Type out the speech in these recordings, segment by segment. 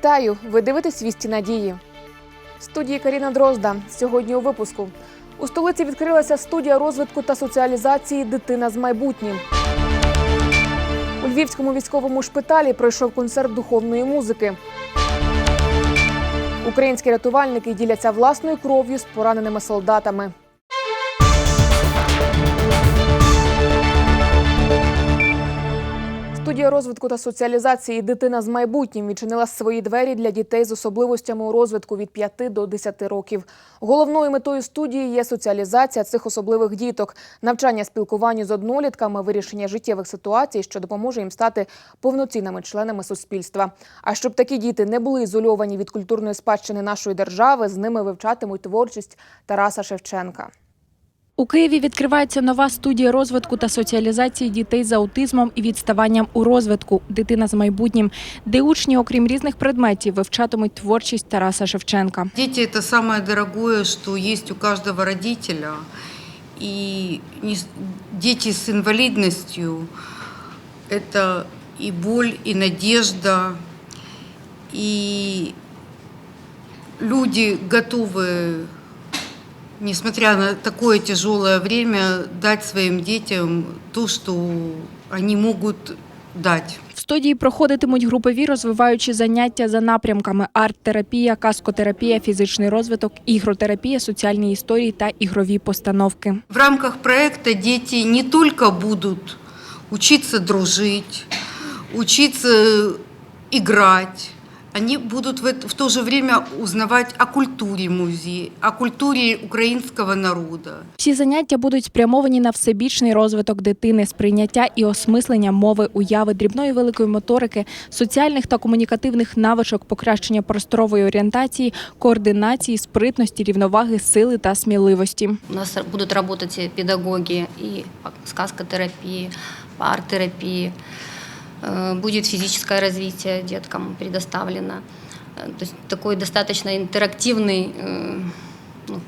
Вітаю! Ви дивитесь вісті надії. В студії Каріна Дрозда. Сьогодні у випуску. У столиці відкрилася студія розвитку та соціалізації Дитина з майбутнім. У Львівському військовому шпиталі пройшов концерт духовної музики. Українські рятувальники діляться власною кров'ю з пораненими солдатами. Студія розвитку та соціалізації Дитина з майбутнім відчинила свої двері для дітей з особливостями у розвитку від 5 до 10 років. Головною метою студії є соціалізація цих особливих діток, навчання спілкуванню з однолітками, вирішення життєвих ситуацій, що допоможе їм стати повноцінними членами суспільства. А щоб такі діти не були ізольовані від культурної спадщини нашої держави, з ними вивчатимуть творчість Тараса Шевченка. У Києві відкривається нова студія розвитку та соціалізації дітей з аутизмом і відставанням у розвитку Дитина з майбутнім, де учні, окрім різних предметів, вивчатимуть творчість Тараса Шевченка. Дети – это самое дорогое, что есть у каждого родителя. И не с- дети с инвалидностью – это и боль, и надежда, и люди готовы, несмотря на такое тяжелое время, дать своим детям то, что они могут дать. В студії проходитимуть групові розвиваючі заняття за напрямками арт-терапія, каскотерапія, фізичний розвиток, ігротерапія, соціальні історії та ігрові постановки. В рамках проекта дети не только будут учиться дружить, учиться играть, они будут в, это- в то же время узнавать о культуре музея, о культуре украинского народа. Всі заняття будуть спрямовані на всебічний розвиток дитини, сприйняття і осмислення мови, уяви, дрібної великої моторики, соціальних та комунікативних навичок, покращення просторової орієнтації, координації, спритності, рівноваги, сили та сміливості. У нас будут работать и педагоги и по сказкотерапии, по арт-терапии. Э, Будет физическое развитие деткам предоставлено. Э, То есть такой достаточно интерактивный, э, ну,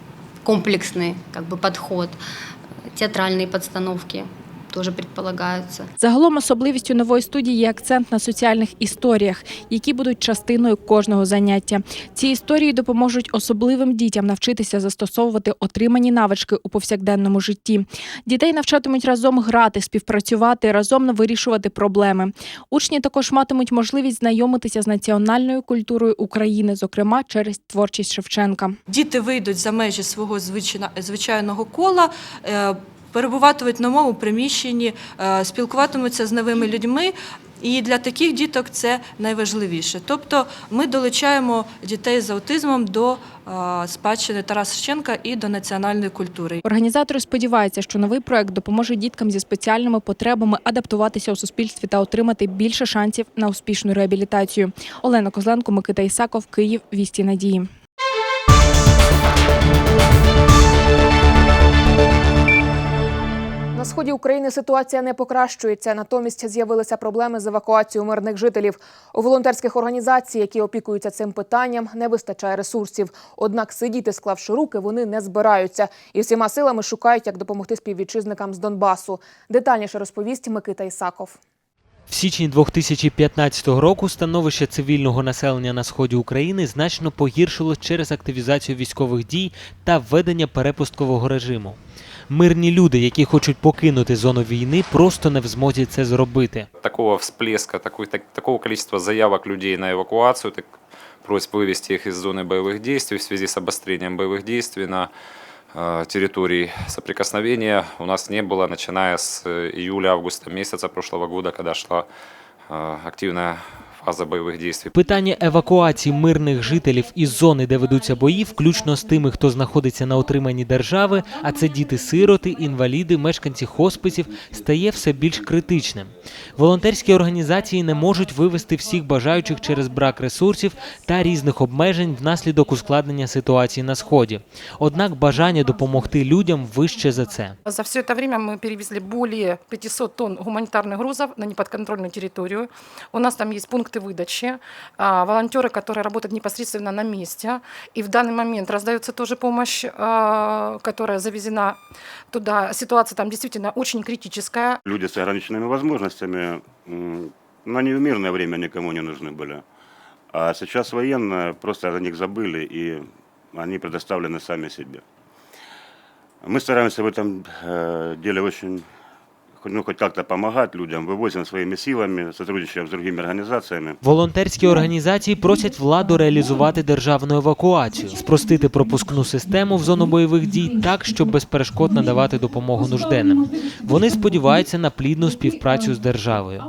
комплексный как бы, подход. Э, Театральные подстановки тоже предполагаются. Загалом особливістю нової студії є акцент на соціальних історіях, які будуть частиною кожного заняття. Ці історії допоможуть особливим дітям навчитися застосовувати отримані навички у повсякденному житті. Дітей навчатимуть разом грати, співпрацювати, разом вирішувати проблеми. Учні також матимуть можливість знайомитися з національною культурою України, зокрема через творчість Шевченка. діти вийдуть за межі свого звичайного кола. Перебуватимуть в новому приміщенні, е, спілкуватимуться з новими людьми, і для таких діток це найважливіше. Тобто ми долучаємо дітей з аутизмом до е, спадщини Тараса Шевченка і до національної культури. Організатори сподіваються, що новий проект допоможе діткам зі спеціальними потребами адаптуватися у суспільстві та отримати більше шансів на успішну реабілітацію. Олена Козленко, Микита Ісаков, Київ. Вісті надії. На сході України ситуація не покращується. Натомість з'явилися проблеми з евакуацією мирних жителів. У волонтерських організацій, які опікуються цим питанням, не вистачає ресурсів. Однак сидіти, склавши руки, вони не збираються і всіма силами шукають, як допомогти співвітчизникам з Донбасу. Детальніше розповість Микита Ісаков. В січні 2015 року становище цивільного населення на сході України значно погіршилось через активізацію військових дій та введення перепусткового режиму Мирні люди, які хочуть покинути зону війни, просто не в змозі це зробити. такого всплеска, такой, так- такого количества заявок людей на эвакуацию, так, просьб вывести их из зоны боевых действий в связи с обострением боевых действий на э, территории соприкосновения у нас не было, начиная с э, июля-августа месяца прошлого года, когда шла э, активная фаза боевых действий. Питання евакуації мирних жителів із зони, де ведуться бої, включно з тими, хто знаходиться на отриманні держави, а це діти-сироти, інваліди, мешканці хосписів, стає все більш критичним. Волонтерські організації не можуть вивести всіх бажаючих через брак ресурсів та різних обмежень внаслідок ускладнення ситуації на сході. Однак бажання допомогти людям вище за це. За все это время мы перевезли более 500 тонн гуманитарных грузов на неподконтрольную территорию. У нас там есть пункты выдачи, а, волонтеры, которые работают непосредственно на месте. И в данный момент раздается тоже помощь, а, которая завезена туда. Ситуация там действительно очень критическая. люди с ограниченными возможностями, м, но они в мирное время никому не нужны были. А сейчас военные просто о них забыли, и они предоставлены сами себе. Мы стараемся в этом э, деле очень, ну, хоть как-то помогать людям, вывозим своими силами, сотрудничаем с другими организациями. Волонтерські організації просять владу реалізувати державну евакуацію, спростити пропускну систему в зону бойових дій так, щоб без перешкод надавати допомогу нужденним. Вони сподіваються на плідну співпрацю з державою.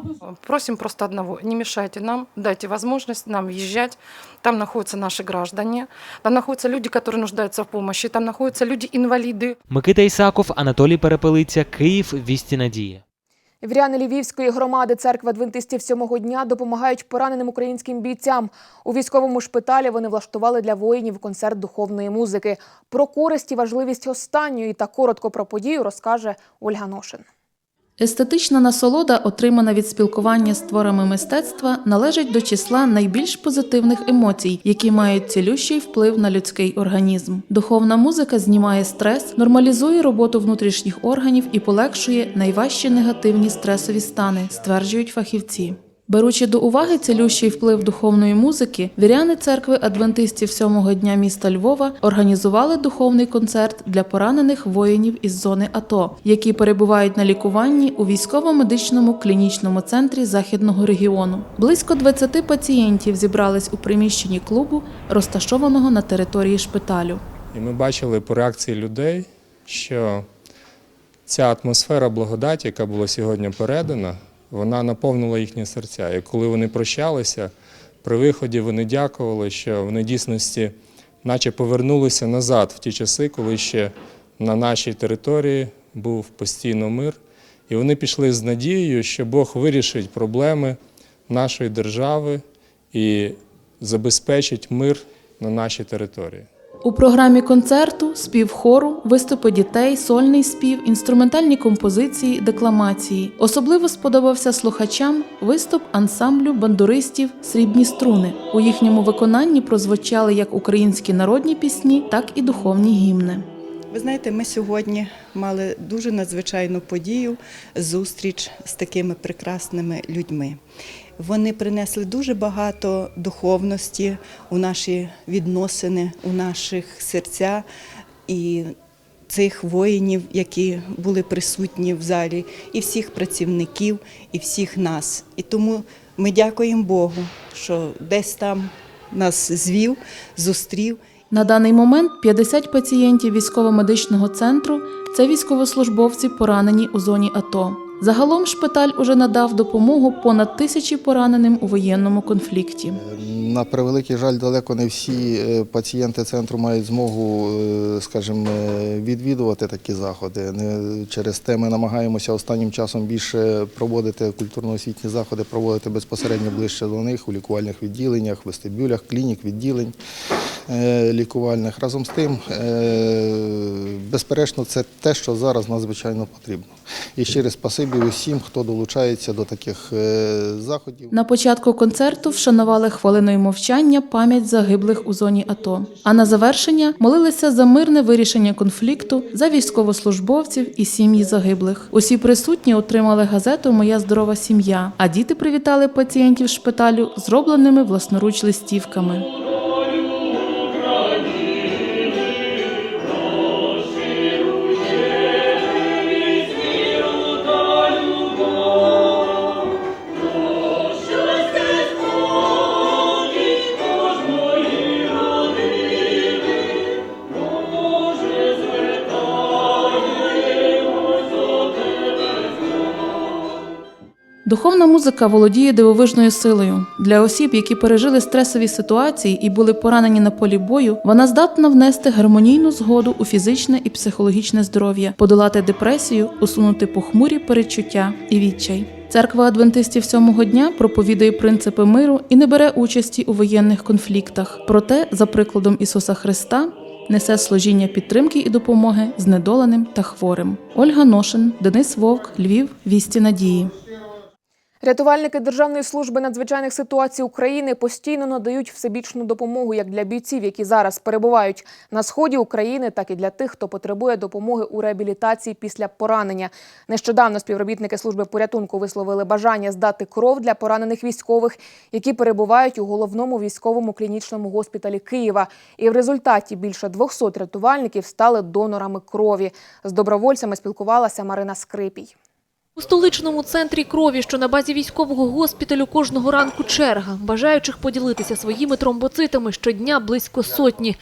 Просим просто одного, не мешайте нам, дайте возможность нам въезжать. Там находятся наши граждане, там находятся люди, которые нуждаются в помощи, там находятся люди-инвалиды, Микита Ісаков, Анатолій Перепелиця, Київ, Вісті Надії. Віряни Львівської громади церкви адвентистів сьомого дня допомагають пораненим українським бійцям. У військовому шпиталі вони влаштували для воїнів концерт духовної музики. Про користь і важливість останньої та коротко про подію розкаже Ольга Ношин. Естетична насолода, отримана від спілкування з творами мистецтва, належить до числа найбільш позитивних емоцій, які мають цілющий вплив на людський організм. Духовна музика знімає стрес, нормалізує роботу внутрішніх органів і полегшує найважчі негативні стресові стани, стверджують фахівці. Беручи до уваги цілющий вплив духовної музики, віряни церкви адвентистів сьомого дня міста Львова організували духовний концерт для поранених воїнів із зони АТО, які перебувають на лікуванні у військово-медичному клінічному центрі західного регіону. Близько 20 пацієнтів зібрались у приміщенні клубу, розташованого на території шпиталю. І ми бачили по реакції людей, що ця атмосфера благодаті, яка була сьогодні передана, вона наповнила їхні серця. І коли вони прощалися, при виході вони дякували, що вони дійсності наче повернулися назад в ті часи, коли ще на нашій території був постійно мир. І вони пішли з надією, що Бог вирішить проблеми нашої держави і забезпечить мир на нашій території. У програмі концерту спів хору, виступи дітей, сольний спів, інструментальні композиції, декламації. Особливо сподобався слухачам виступ ансамблю бандуристів Срібні струни. У їхньому виконанні прозвучали як українські народні пісні, так і духовні гімни. Ви знаєте, ми сьогодні мали дуже надзвичайну подію зустріч з такими прекрасними людьми. Вони принесли дуже багато духовності у наші відносини, у наших серця і цих воїнів, які були присутні в залі, і всіх працівників, і всіх нас. І тому ми дякуємо Богу, що десь там нас звів, зустрів. На даний момент 50 пацієнтів військово-медичного центру це військовослужбовці, поранені у зоні АТО. Загалом шпиталь уже надав допомогу понад тисячі пораненим у воєнному конфлікті. На превеликий жаль, далеко не всі е, пацієнти центру мають змогу, е, скажімо, е, відвідувати такі заходи. Через те ми намагаємося останнім часом більше проводити культурно-освітні заходи, проводити безпосередньо ближче до них у лікувальних відділеннях, вестибюлях, клінік, відділень е, лікувальних. Разом з тим, е, безперечно, це те, що зараз надзвичайно потрібно. І щире спасибі усім, хто долучається до таких е, заходів. На початку концерту вшанували хвилиною мовчання пам'ять загиблих у зоні АТО. А на завершення молилися за мирне вирішення конфлікту, за військовослужбовців і сім'ї загиблих. Усі присутні отримали газету Моя здорова сім'я. А діти привітали пацієнтів шпиталю зробленими власноруч листівками. Духовна музика володіє дивовижною силою. Для осіб, які пережили стресові ситуації і були поранені на полі бою, вона здатна внести гармонійну згоду у фізичне і психологічне здоров'я, подолати депресію, усунути похмурі перечуття і відчай. Церква адвентистів сьомого дня проповідує принципи миру і не бере участі у воєнних конфліктах. Проте, за прикладом Ісуса Христа, несе служіння підтримки і допомоги знедоленим та хворим. Ольга Ношин, Денис Вовк, Львів, Вісті Надії. Рятувальники Державної служби надзвичайних ситуацій України постійно надають всебічну допомогу як для бійців, які зараз перебувають на сході України, так і для тих, хто потребує допомоги у реабілітації після поранення. Нещодавно співробітники служби порятунку висловили бажання здати кров для поранених військових, які перебувають у головному військовому клінічному госпіталі Києва. І в результаті більше 200 рятувальників стали донорами крові. З добровольцями спілкувалася Марина Скрипій. У столичному центрі крові, що на базі військового госпіталю кожного ранку черга. Бажаючих поділитися своїми тромбоцитами щодня близько сотні.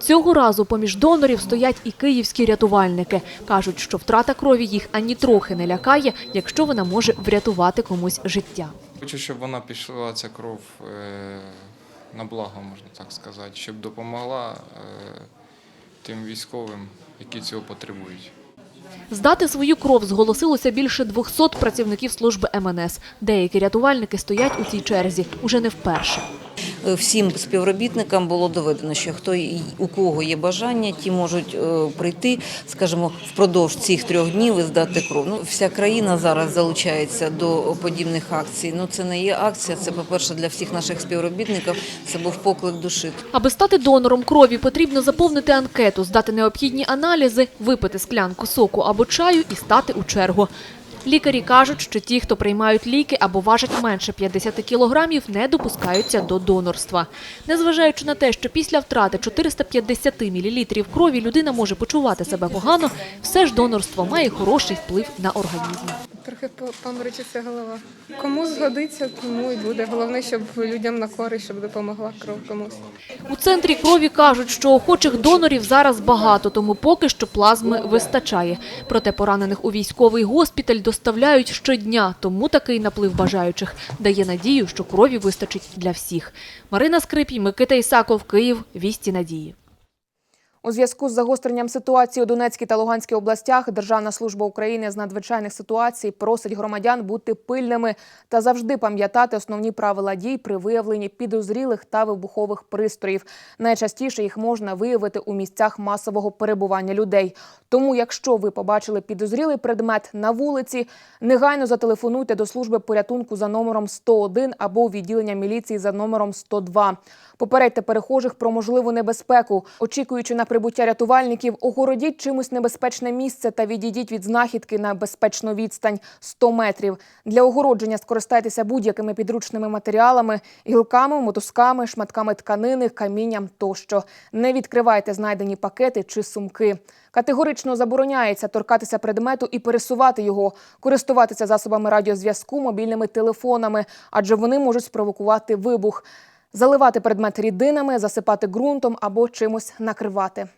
Цього разу поміж донорів стоять і київські рятувальники. Кажуть, що втрата крові їх ані трохи не лякає, якщо вона може врятувати комусь життя. Хочу, щоб вона пішла ця кров е, на благо, можна так сказати, щоб допомогла е, тим військовим, які цього потребують. Здати свою кров зголосилося більше 200 працівників служби МНС. Деякі рятувальники стоять у цій черзі уже не вперше. Всім співробітникам було доведено, що хто у кого є бажання, ті можуть е, прийти, скажімо, впродовж цих трьох днів і здати кров. Ну, вся країна зараз залучається до подібних акцій. Ну це не є акція. Це, по-перше, для всіх наших співробітників. Це був поклик душі. Аби стати донором крові, потрібно заповнити анкету, здати необхідні аналізи, випити склянку соку або чаю і стати у чергу. Лікарі кажуть, що ті, хто приймають ліки або важать менше 50 кілограмів, не допускаються до донорства. Незважаючи на те, що після втрати 450 мл крові людина може почувати себе погано, все ж донорство має хороший вплив на організм. Трохи по- голова. Кому згодиться, тому і буде. Головне, щоб людям на користь, щоб допомогла кров комусь. У центрі крові кажуть, що охочих донорів зараз багато, тому поки що плазми вистачає. Проте поранених у військовий госпіталь доставляють щодня, тому такий наплив бажаючих дає надію, що крові вистачить для всіх. Марина Скрипій, Микита Ісаков, Київ. Вісті надії. У зв'язку з загостренням ситуації у Донецькій та Луганській областях Державна служба України з надзвичайних ситуацій просить громадян бути пильними та завжди пам'ятати основні правила дій при виявленні підозрілих та вибухових пристроїв. Найчастіше їх можна виявити у місцях масового перебування людей. Тому, якщо ви побачили підозрілий предмет на вулиці, негайно зателефонуйте до служби порятунку за номером 101 або відділення міліції за номером 102. Попередьте перехожих про можливу небезпеку. Очікуючи на прибуття рятувальників, огородіть чимось небезпечне місце та відійдіть від знахідки на безпечну відстань 100 метрів. Для огородження скористайтеся будь-якими підручними матеріалами, гілками, мотузками, шматками тканини, камінням тощо. Не відкривайте знайдені пакети чи сумки. Категорично забороняється торкатися предмету і пересувати його, користуватися засобами радіозв'язку, мобільними телефонами, адже вони можуть спровокувати вибух. Заливати предмет рідинами, засипати ґрунтом або чимось накривати.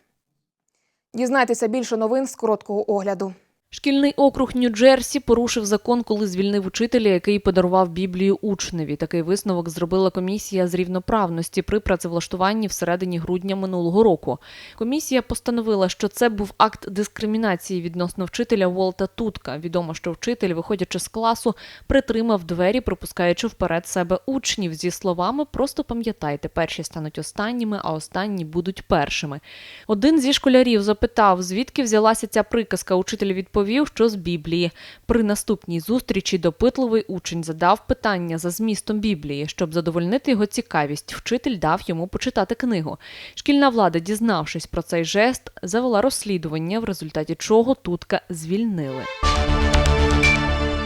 Дізнайтеся більше новин з короткого огляду. Шкільний округ Нью-Джерсі порушив закон, коли звільнив учителя, який подарував Біблію учневі. Такий висновок зробила комісія з рівноправності при працевлаштуванні всередині грудня минулого року. Комісія постановила, що це був акт дискримінації відносно вчителя Волта Тутка. Відомо, що вчитель, виходячи з класу, притримав двері, пропускаючи вперед себе учнів зі словами Просто пам'ятайте, перші стануть останніми, а останні будуть першими. Один зі школярів запитав, звідки взялася ця приказка. Учитель відповів, що з Біблії. При наступній зустрічі допитливий учень задав питання за змістом Біблії. Щоб задовольнити його цікавість, вчитель дав йому почитати книгу. Шкільна влада, дізнавшись про цей жест, завела розслідування, в результаті чого Тутка звільнили.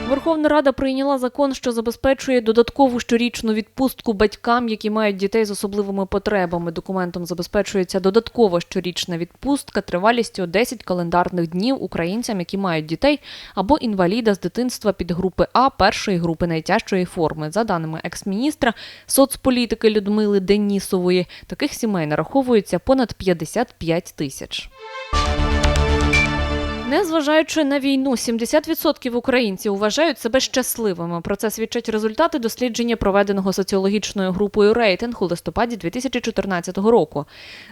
Верховна Рада прийняла закон, що забезпечує додаткову щорічну відпустку батькам, які мають дітей з особливими потребами. Документом забезпечується додаткова щорічна відпустка тривалістю 10 календарних днів українцям, які мають дітей або інваліда з дитинства під групи А першої групи найтяжчої форми. За даними екс-міністра соцполітики Людмили Денісової, таких сімей нараховується понад 55 тисяч. Незважаючи на війну, 70% українців вважають себе щасливими. Про це свідчать результати дослідження, проведеного соціологічною групою рейтинг у листопаді 2014 року.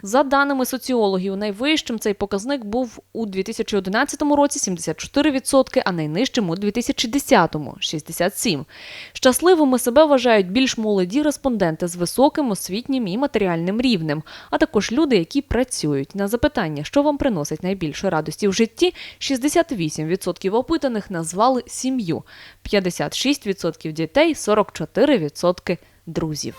За даними соціологів, найвищим цей показник був у 2011 році 74%, а найнижчим у 2010 – 67%. Щасливими себе вважають більш молоді респонденти з високим освітнім і матеріальним рівнем, а також люди, які працюють. На запитання, що вам приносить найбільше радості в житті, 68% опитаних назвали сім'ю, 56% дітей, 44% друзів.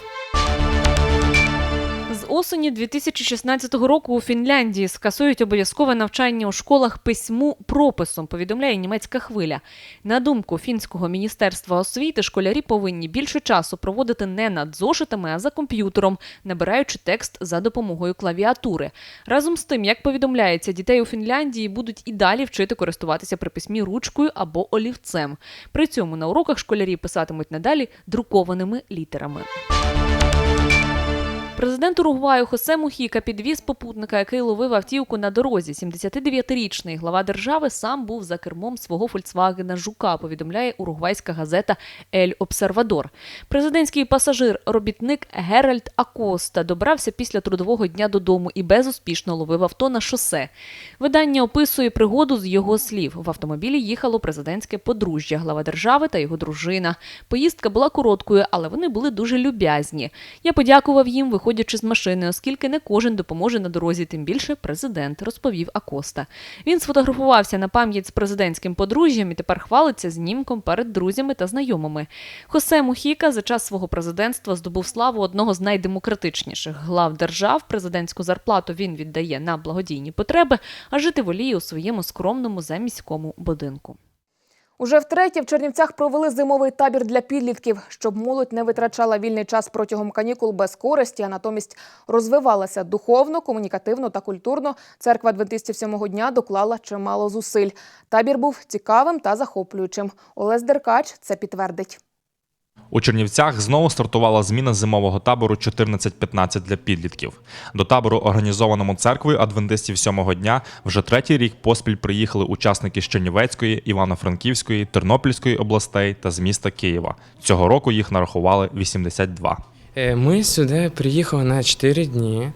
Осені 2016 року у Фінляндії скасують обов'язкове навчання у школах письму прописом, повідомляє німецька хвиля. На думку фінського міністерства освіти, школярі повинні більше часу проводити не над зошитами, а за комп'ютером, набираючи текст за допомогою клавіатури. Разом з тим, як повідомляється, дітей у Фінляндії будуть і далі вчити користуватися при письмі ручкою або олівцем. При цьому на уроках школярі писатимуть надалі друкованими літерами. Президент Уругваю Хосе Мухіка підвіз попутника, який ловив автівку на дорозі. 79-річний глава держави сам був за кермом свого Фольксвагена Жука. Повідомляє уругвайська газета Ель Обсервадор. Президентський пасажир, робітник Геральд Акоста добрався після трудового дня додому і безуспішно ловив авто на шосе. Видання описує пригоду з його слів. В автомобілі їхало президентське подружжя, глава держави та його дружина. Поїздка була короткою, але вони були дуже люб'язні. Я подякував їм, виходячи з машини, оскільки не кожен допоможе на дорозі, тим більше президент, розповів Акоста. Він сфотографувався на пам'ять з президентським подружжям і тепер хвалиться знімком перед друзями та знайомими. Хосе Мухіка за час свого президентства здобув славу одного з найдемократичніших глав держав. Президентську зарплату він віддає на благодійні потреби, а жити воліє у своєму скромному заміському будинку. Уже втретє в Чернівцях провели зимовий табір для підлітків, щоб молодь не витрачала вільний час протягом канікул без користі, а натомість розвивалася духовно, комунікативно та культурно. Церква адвентистів сьомого дня доклала чимало зусиль. Табір був цікавим та захоплюючим. Олесь Деркач це підтвердить. У Чернівцях знову стартувала зміна зимового табору 14-15 для підлітків. До табору, організованому церквою адвентистів сьомого дня, вже третій рік поспіль приїхали учасники з Чернівецької, Івано-Франківської, Тернопільської областей та з міста Києва. Цього року їх нарахували 82. Е, Ми сюди приїхали на 4 дні.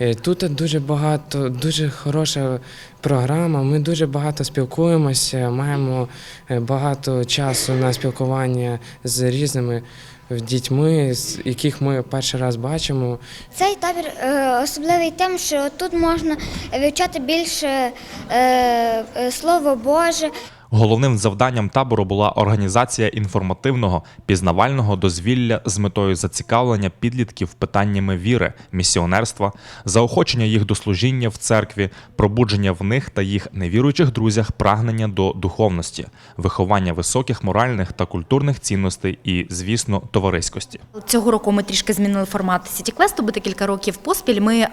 Е, Тут дуже багато, дуже хороша програма. Ми дуже багато спілкуємося, маємо е, багато часу на спілкування з різними дітьми, з яких ми перший раз бачимо. Цей табір е, особливий тим, що тут можна вивчати більше е, е, Слово Боже. Головним завданням табору була організація інформативного пізнавального дозвілля з метою зацікавлення підлітків питаннями віри, місіонерства, заохочення їх до служіння в церкві, пробудження в них та їх невіруючих друзях прагнення до духовності, виховання високих моральних та культурних цінностей і, звісно, товариськості. Цього року ми трішки змінили формат Сіті Квесту, бо декілька років поспіль ми е,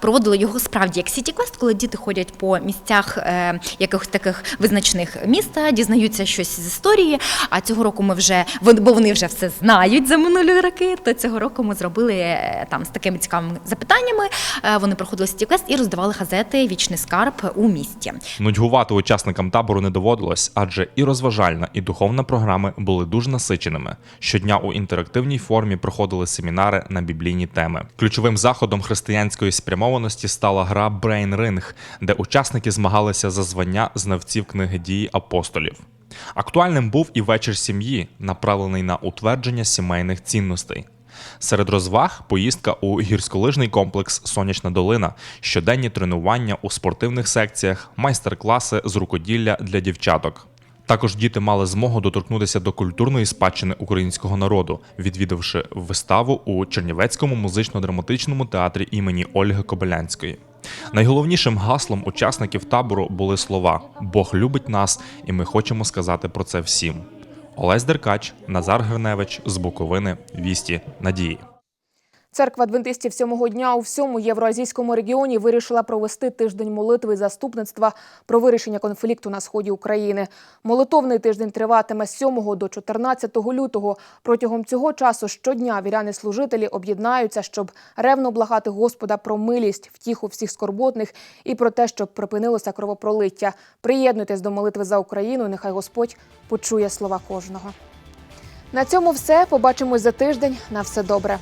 проводили його справді як Сіті Квест, коли діти ходять по місцях е, якихось таких визначних міста, дізнаються щось з історії. А цього року ми вже бо вони вже все знають за минулі роки. То цього року ми зробили е, там з такими цікавими запитаннями. Е, вони проходили Сіті Квест і роздавали газети Вічний скарб у місті. Нудьгувати учасникам табору не доводилось, адже і розважальна, і духовна програми були дуже насиченими. Щодня у інтерактивній формі проходили семінари на біблійні теми. Ключовим заходом християнської спрямованості стала гра Brain Ring, де учасники змагалися за звання знавців книги дії апостолів. Актуальним був і вечір сім'ї, направлений на утвердження сімейних цінностей. Серед розваг поїздка у гірськолижний комплекс Сонячна долина, щоденні тренування у спортивних секціях, майстер-класи з рукоділля для дівчаток. Також діти мали змогу доторкнутися до культурної спадщини українського народу, відвідавши виставу у Чернівецькому музично-драматичному театрі імені Ольги Кобилянської. Найголовнішим гаслом учасників табору були слова Бог любить нас, і ми хочемо сказати про це всім. Олесь Деркач, Назар Гриневич з Буковини, Вісті, Надії. Церква адвентистів сьомого дня у всьому євроазійському регіоні вирішила провести тиждень молитви заступництва про вирішення конфлікту на сході України. Молитовний тиждень триватиме з 7 до 14 лютого. Протягом цього часу щодня віряни-служителі об'єднаються, щоб ревно благати Господа про милість, втіху всіх скорботних і про те, щоб припинилося кровопролиття. Приєднуйтесь до молитви за Україну. Нехай Господь почує слова кожного. На цьому все. Побачимось за тиждень. На все добре.